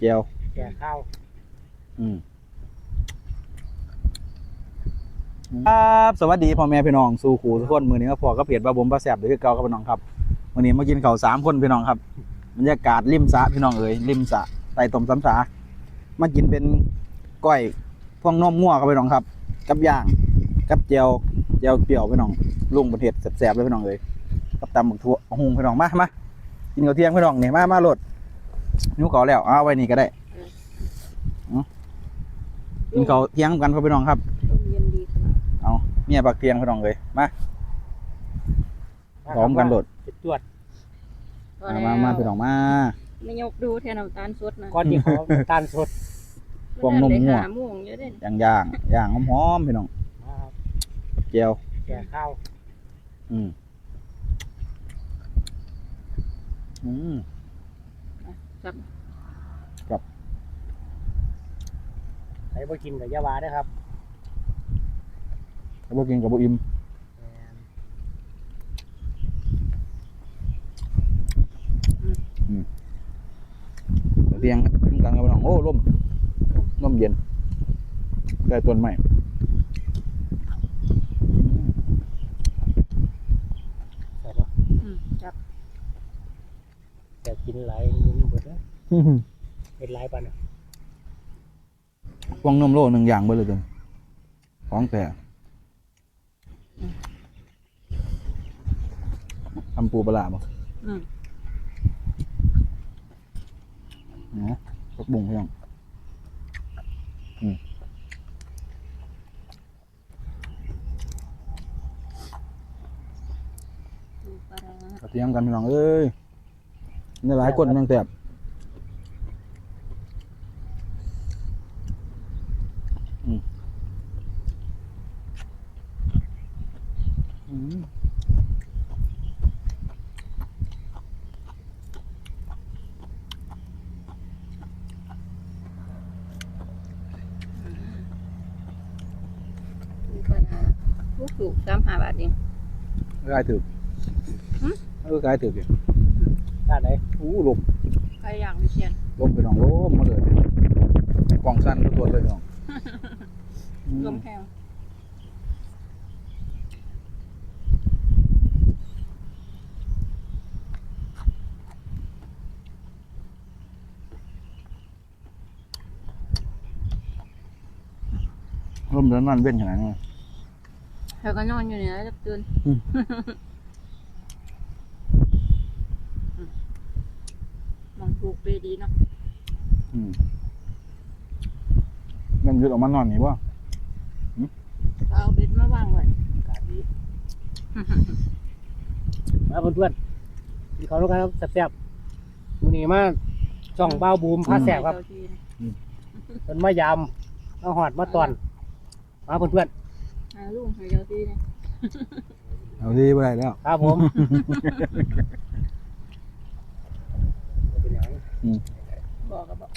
เจียวแก่ข้าวอืมครับสวัสดีพ่อแม่พี่น้องสู่ขู่ทุกคนมือนี้ก็พอก็เพียรบาบมปลาแสบหรือเก่ากับพี่น้องครับวันนี้มากินข้าวสามคนพี่น้องครับบรรยากาศริมสระพี่น้องเอ๋ยริมสระไต่ต้มสำสามากินเป็นก้อยพวงนมงัวครับพี่น้องครับ กับย่างกับเจียวเจียวเปรี้ยวพี่น้องลุงประเทศแสบๆเลยพี่น้องเอ๋ยกับตำหมึกทั่วหุงพี่น้องมามากินข้าวเที่ยงพี่น้องนี่มามาโหลด นิ้วเก่าแล้วเอาไว้นี่ก็ได้กินข้าวเที่ยงกันครับพี่น้องครับลมเย็นดีขนาดเอาเมียปักเทียงพี่น้องเลยมาพร้อมกันโดดจุดจวดมามามาพี่น้องมาไม่ยกดูแทนน้ำตาลสดนะก้อนที่เขาตาลสดพวงนมงัวหาโม่วงเยอะเด้นย่างย่างย่างหอมๆพี่น้องมาครับเจียวแก่ข้าวอืมอืม จับ ใครบ่กินกับยาวาเด้อครับแล้วพวกกินกับพวกอิ่มแม่นข้าวเที่ยงกินกันกับพี่น้องโอ้ลมลมเย็นได้ต้นใหม่แซ่บบ่อืมจับ แต่กินหลายมื้อ เบิดเด้ออืมเป็นหลายปานน่ะพวงนมโลหนึ่งอย่างเบดเลยจนของแต่ทำปูปลาร้าบ่อืมเนาะพักบุ้งพี่น้องดูปลาร้าข้าวเที่ยงกันพี่น้องเอ้ยนี่หลายคนยังแสบอืมอืม ดูปลาร้าลูกถูกสามห้าบาทเองกายถือหึเออกายถือเพียงด้านไหนอู้ลมไก่ย่างวิเชียนลมไปน้องลมมาเลยกล่องสั้นตัวเลยน้องอืมลมแห้ง ลมเดินมันเว้นขนาดนี้แล้วก็นอนอยู่เนี่ยแล้วจะตื่นมองถูกไปดีเนาะอืมมันยุดออกมานอนนี่บ่เอาเบ็ดมาวางไว้กาดีมาเพื่อนๆกินข้าวด้วยกันครับแซ่บๆมื้อนี้มาช่องเบ้าบูมพาแซ่บครับเจ้าที่นะเพิ่นมายามมาหอดมาตอน มาเพื่อนหาลุงให้เจ้าที่นะเอาที่ไปได้แล้วๆครับผมเป็นหยังบอกก็บอก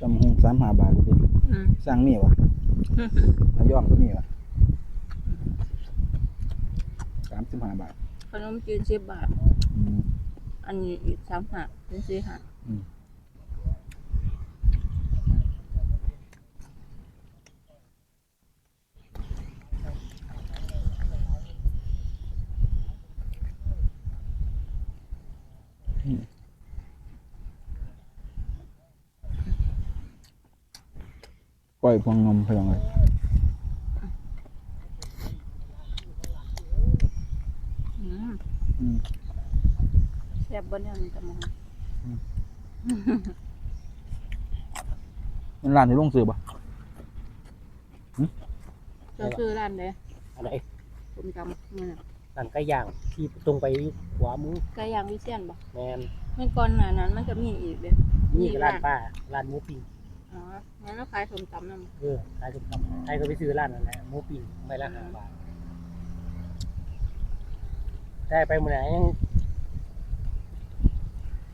จำหงสามหาบาทดิอืม สร้างมีวะอาย่อมก็มีวะ สามสิบห้าบาทขนมจีนสิบบาท อืมอันนี้อีกสามหักเป็นสี่หักอืมปล่อยพวงนมเพียงเลย อืม อืม แซ่บบนเนี่ยมันจะมองมันร้านที่ลงซื้อปะเจ้าซื้อร้านเลยอันไหนผมจำเมื่อน่ะร้านไก่ย่างที่ตรงไปขวามือไก่ย่างวิเชียนบ่แมนเมื่อก่อนหน้านั้นมันจะมีอีกเด้นี่ก็ร้านป้าร้านหมูปิ้งอ๋องั้นเราขายสมตำนั่นเออขายสมตำใครก็ไปซื้อร้านนั่นแหละหมูปิ้งไม่ละห้าบาท ได้ไปเมื่อไหร่ยัง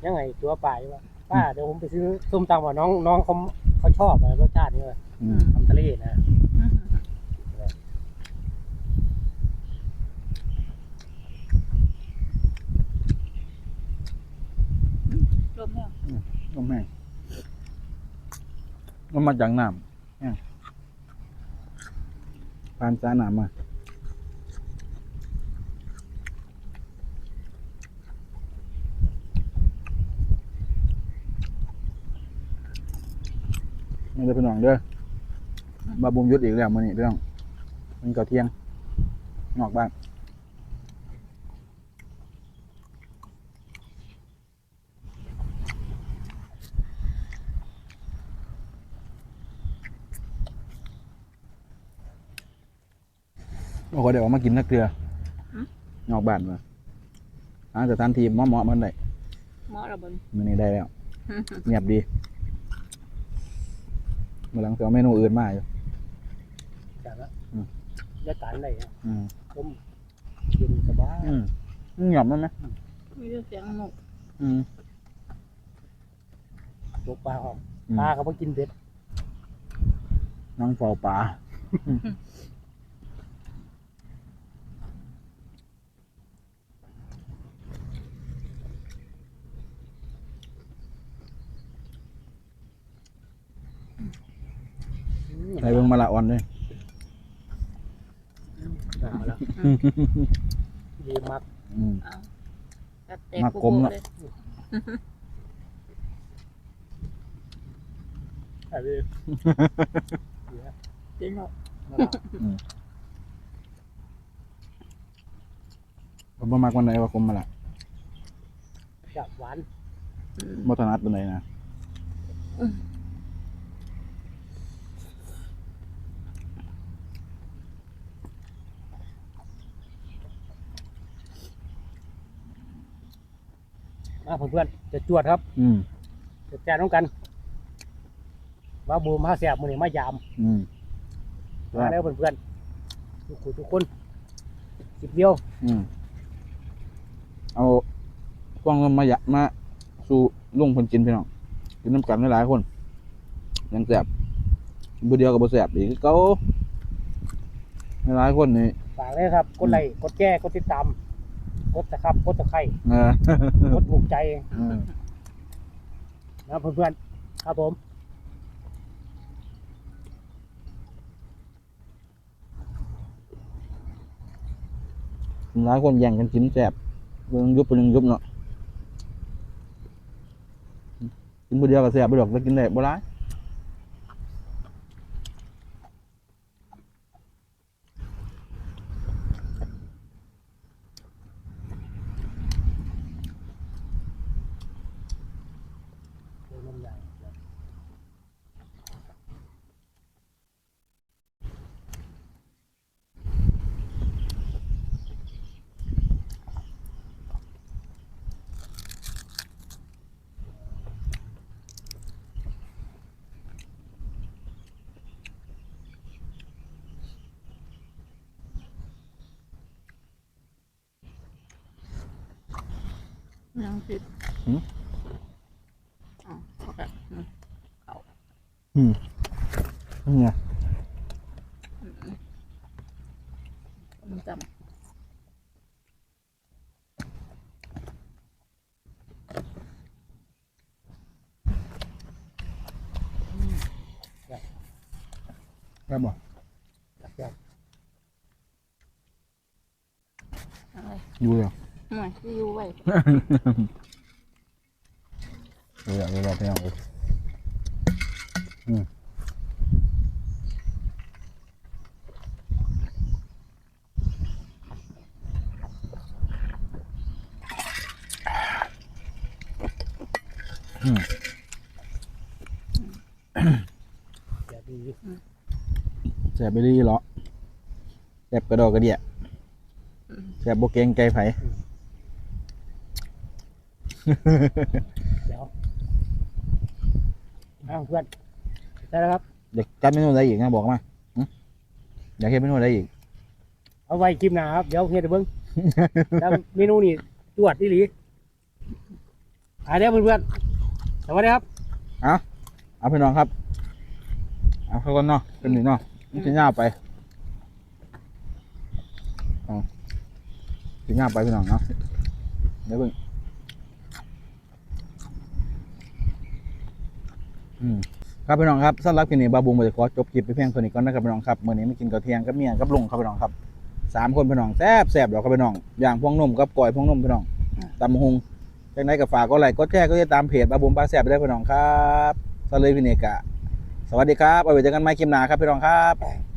ยังไงตัวป่าอยู่วะป้าเดี๋ยวผมไปซื้อส้มตำว่าน้องน้องเขาเขาชอบอะรสชาตินี่เลยอืมทำทะเลนะลมแล้วน้ำแห้งมันมาจากน้ำแห้งปานจ้าน้ำมาไม่ได้เป็ นหวังเด้อบาบุมยุดอีกแล้วมื่อนี้เรื่องมันเก่าเที่ยงนอกบ้านบอกว่าเดี๋ยวเอามากินนักเกลือนอกบ้านมาหาสถานที่เหมาะๆมันได้เหมาะระบนมื่อนี้ได้แล้ว เงียบดี มาหลังเสียเมนูอื่นมาอยู่จากนั้นอืมยาการอะไรนะอืมผมเย็นสบายอืมเงียบมันไหมมีแต่เสียงนกอืมยกปลาออกอืมปลาเขาไปกินเบ็ดนั่งเฝ้าปลา ใส่เบิ่งมาละอ่อนเลยหนาวแล้วดีมากอืม เอาตัดแตกมากกลมโป๊ะละเลยอันนี้กินหรอกมาแล้วผมบ่มักวันไหนว่าคมมาละจับหวาน อืมบ่ถนัดวันไหนนะ มาเพื่อนๆจะจวดครับ อืมจะแจกน้องกันว่าบูมห้าแสบมือนี้มายามอืมมาแล้วเพื่อนๆทุกคนทุกคนสิบเดียว อืมเอากล้องมายะมาสู่ลุงเพิ่นกินพี่น้องกินน้ำกันหลายๆคน ยังแสบบ่เดียวกับบ่แสบอีกคือเก่าหลายๆคนนี่ฝากเลยครับกดไลค์กดแก้กดติดตาม กดตะครับกดตะไคร้เออ กดถูกใจอืมนะเพื่อนๆครับผม หลายคนแย่งกันกินแสบเพิ่นยุบเพิ่นยุบเนาะกินบ่เดียวก็แสบบ่ดอกแต่กินได้บ่หลาย ยังผิดหืมอ๋อเขาแบบอืมเนี่ยมันจได้บ่จับำอะไรอยู่แล้ว หน่อยที่อยู่ไว้อยู่แล้วอยู่แล้วพี่น้องเอ้ยอืมอืมอย่าดีแสบไปรีเหรอแสบกระดอกกระเดียอืมแสบโบเกรงใจไผ เดี๋ยวอ้าวเพื่อนได้แล้วครับอยากจัดเมนูอะไรอีกนะบอกมาหึอยากเห็นเมนูอะไรอีก เอาไว้คลิปหน้าครับ เดี๋ยวเฮ็ดให้เบิ่ง แล้วเมนูนี่จวดอีหลีอ่าเดี๋ยวเพื่อนๆสวัสดีครับ เอาพี่น้องครับ เอาเข้ากันเนาะเป็นหนึ่งเนาะมันจะย่าวไปเอาจะย่าวไปพี่น้องเนาะเดี๋ยวเพิ่งอืม ครับพี่น้องครับสำหรับคลิปนี้บาบูมาจะขอจบคลิปไปเพียงเท่านี้ก่อนนะครับพี่น้องครับเมื่อนี้ไม่กินข้าวเที่ยงกับเมียกับลุงครับพี่น้องครับสามคนพี่น้องแซ่บแซ่บเดี๋ยวครับพี่น้องอย่างพวงนมกับก่อยพวงนมพี่น้องตำหงจังไดก็ฝากก็ไลค์ก็แชร์ก็จะตามเพจบาบูมปลาแซ่บไปได้พี่น้องครับสำหรับพี่เนกะสวัสดีครับเอาไว้เจอกันใหม่คลิปหน้าครับพี่น้องครับ